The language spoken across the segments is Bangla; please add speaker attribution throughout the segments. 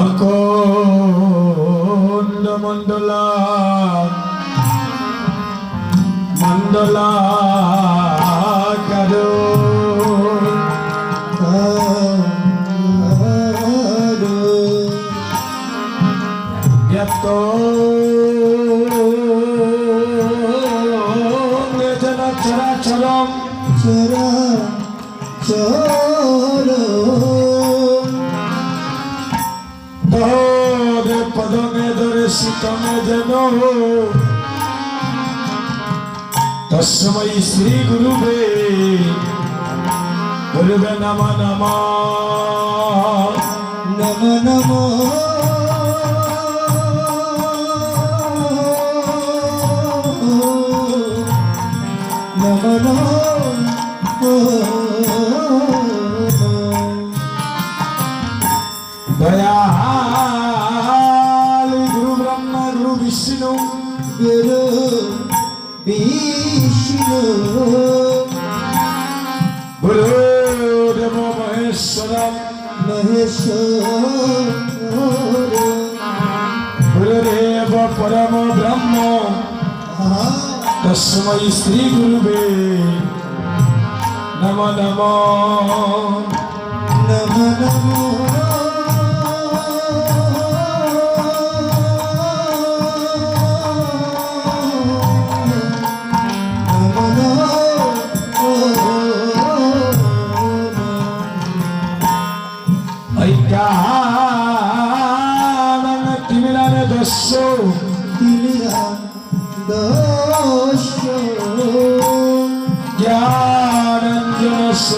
Speaker 1: অকন্দ মণ্ডলা মণ্ডলা কারও এত জন চরাচরম।
Speaker 2: চরা চর
Speaker 1: ধরে শীতমে যেন তস্মৈ শ্রী গুরুবে গুরুবে নম নম
Speaker 2: নম নম নম নম
Speaker 1: গুরুদেব পরম ব্রহ্ম তস্মৈ শ্রী গুরুবে নম নম
Speaker 2: নম নম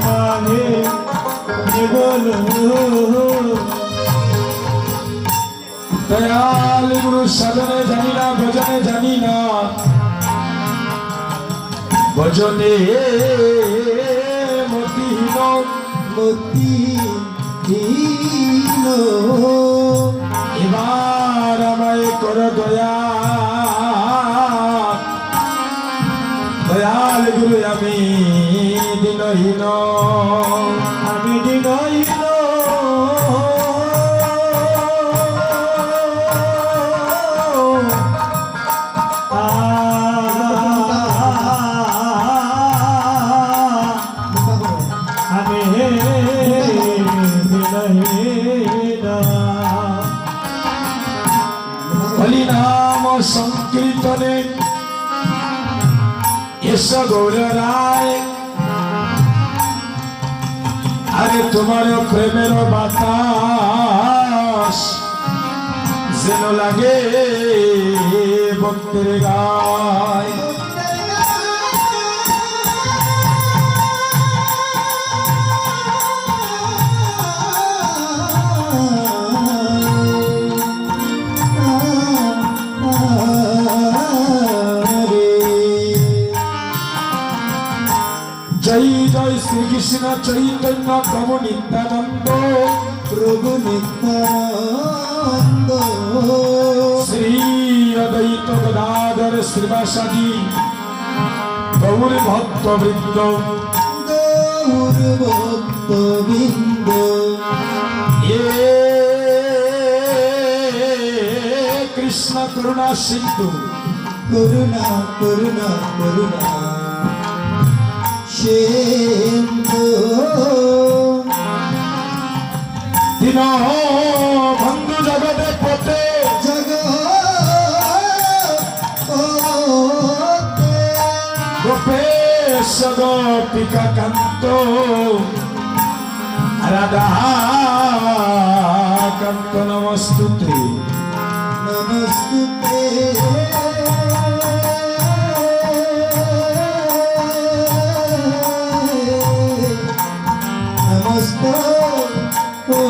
Speaker 2: কৃপাহে কেবল
Speaker 1: দয়াল গুরু সাধনে জানি না, ভজনে জানি না। ভজনে মতিহীন
Speaker 2: মতি
Speaker 1: এবার আমায় কর দয়া। দয়াল গুরু আমি দিনহীন আমি দিনহীন হরিনাম সংকীর্তনে এস গৌর রায় আরে তোমার প্রেমের বাতাস যেন লাগে ভক্তের গায়। চৈতন্য প্রভু নিত্যানন্দ
Speaker 2: প্রভু নিত্যানন্দ
Speaker 1: শ্রী অদ্বৈত গদাধর শ্রীবাসাদি গৌর ভক্ত বৃন্দ
Speaker 2: গৌর ভক্তবৃন্দ
Speaker 1: এ কৃষ্ণ করুণা সিন্ধু।
Speaker 2: করুণা করুণা করুণা। সে দিন
Speaker 1: বন্ধু জগতে পথে।
Speaker 2: জগ
Speaker 1: গোপেশ কান্ত। রাধা কান্ত নমস্তুতে।
Speaker 2: নমস্তুতে। নমস্তে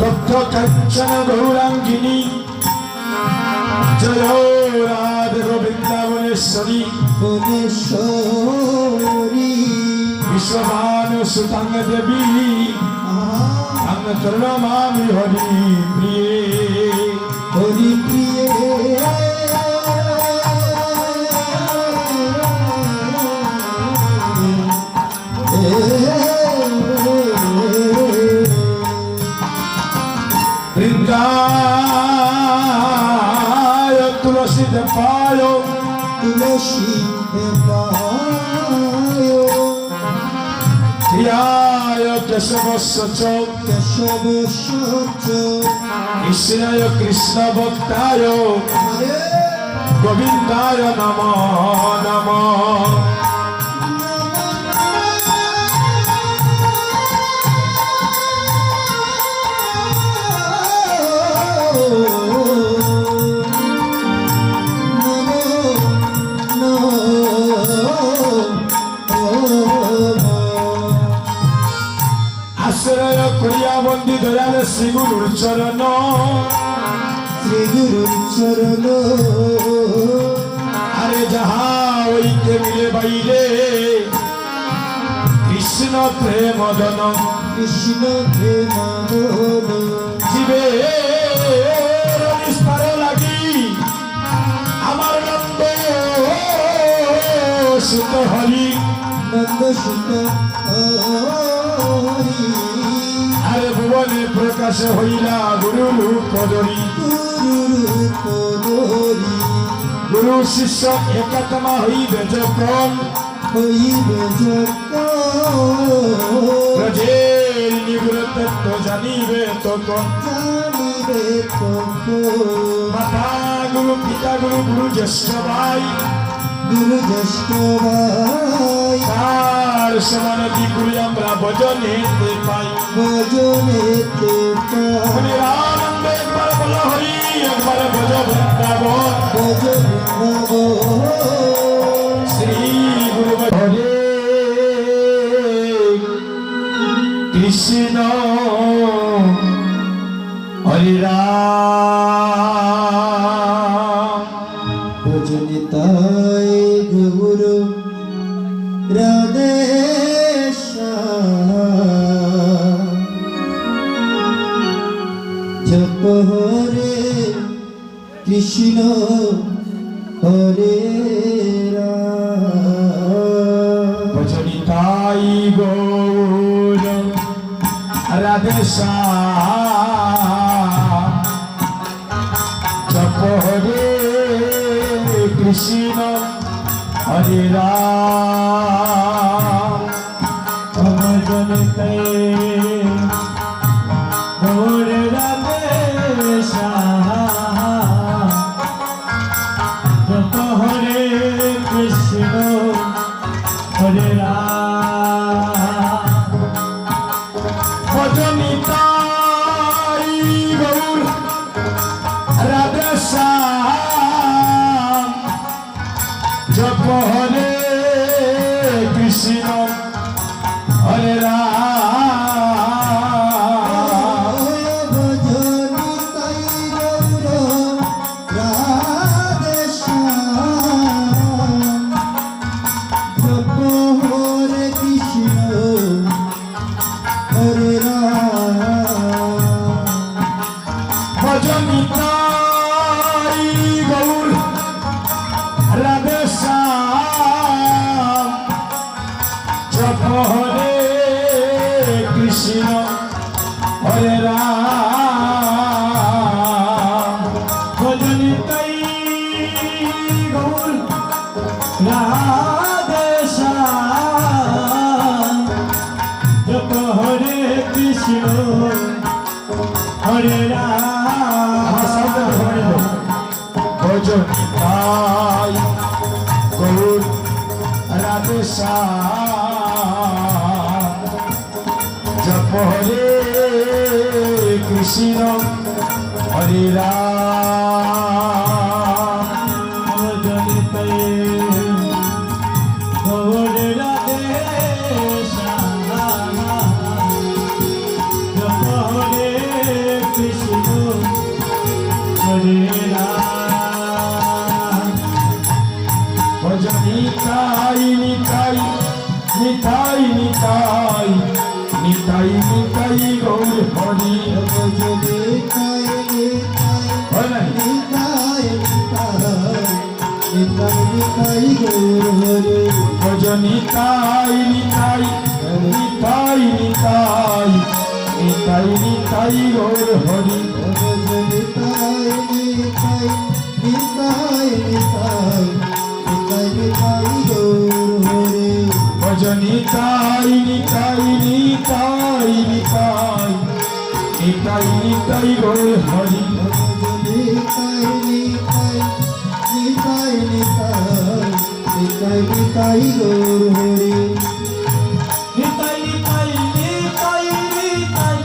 Speaker 1: তথ্য কাঞ্চন গৌরাঙ্গিনী জয় রাধ গোবিন্দাবনেশ্বরী
Speaker 2: ভুবনেশ্বরী
Speaker 1: বিশ্বভানু সুতাঙ্গ দেবী চরণমামি হরি প্রিয়ে বৃন্দায় তুলসী দেবায়
Speaker 2: তুলসী দেবায়
Speaker 1: প্রিয়ায় কেশবস্য চ
Speaker 2: কেশব সচ
Speaker 1: কৃষ্ণায় কৃষ্ণ ভক্তায়। গোবিন্দায় নম নম। দয়াল শ্রী গুরুর চরণ।
Speaker 2: শ্রী গুরুর চরণ।
Speaker 1: আরে যাহা ওইতে মিলে বাইরে কৃষ্ণ প্রেম দন।
Speaker 2: কৃষ্ণ প্রেমানন্দ
Speaker 1: জীবে লাগি আমার নন্দ সুত হরি
Speaker 2: নন্দ সুত হরি
Speaker 1: আরে ভুবনে প্রকাশ হইলা গুরু পদরি গুরু শিষ্য একাত্মা হইবে যখন।
Speaker 2: হইবে যখন
Speaker 1: তত্ত্ব জানিবে তখন।
Speaker 2: জানিবে তখন।
Speaker 1: মাতা গুরু পিতা গুরু গুরু জ্যেষ্ঠ ভাই।
Speaker 2: গুরু জ্যেষ্ঠ ভাই।
Speaker 1: তার সমান দিগুলি আমরা ভজনেতে পাই।
Speaker 2: ভজনেতে
Speaker 1: হরি আনন্দ একবার বলা হরি একবার ভজ বৃন্দাবন।
Speaker 2: ভজ বৃন্দাবন
Speaker 1: শ্রী গুরু হরে কৃষ্ণ হরি রাম।
Speaker 2: ভজনিতাই গৌর রাধে জপ হরে কৃষ্ণ হরে
Speaker 1: ভজনি তাই গৌর রাধে জপ হরে কৃষ্ণ হরে রাম ভজনি তাই হরে ভজন ভাই গৌর রাধেশা জপ হরে কৃষ্ণ হরে রাম। নিতাই নিতাই নিতাই নিতাই নিতাই নিতাই গৌর হরে
Speaker 2: নিতাই নিতাই নিতাই নিতাই
Speaker 1: নিতাই নিতাই নিতাই নিতাই নিতাই নিতাই
Speaker 2: নিতাই নিতাই গৌর হরি
Speaker 1: নিতাই নিতাই নিতাই নিতাই নিতাই নিতাই গৌর হরে
Speaker 2: নিতাই নিতাই নিতাই নিতাই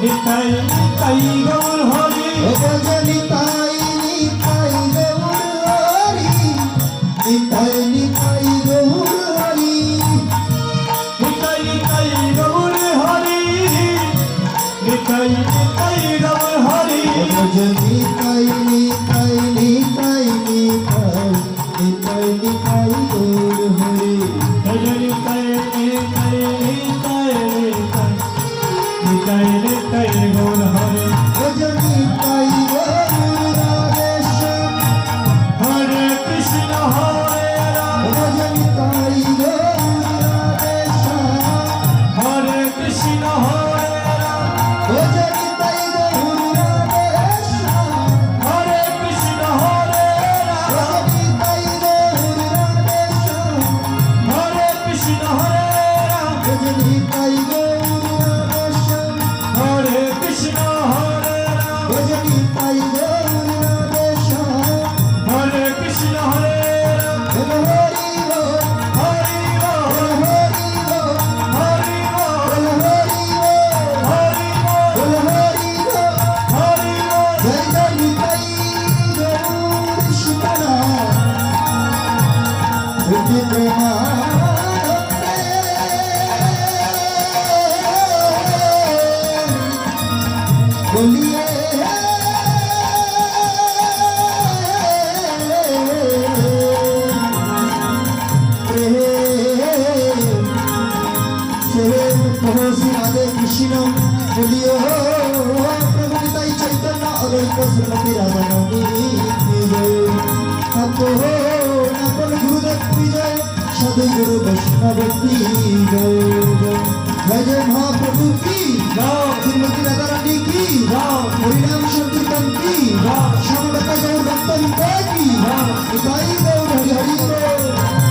Speaker 2: নিতাই নিতাই গৌর হরে নিতাই নিতাই গৌর হরি নিতাই কৃষ্ণ বলিও প্রভু তাই চৈতন্য অলৈক শ্রী রাধানবী ঠাকুর महाप्रभु गुरु वैष्णव की जय जय जय महाप्रभु की राम श्रीमती राधा रानी की राम हरिनाम संकीर्तन की राम श्याम भक्त गौर भक्तन की राम हरि हरि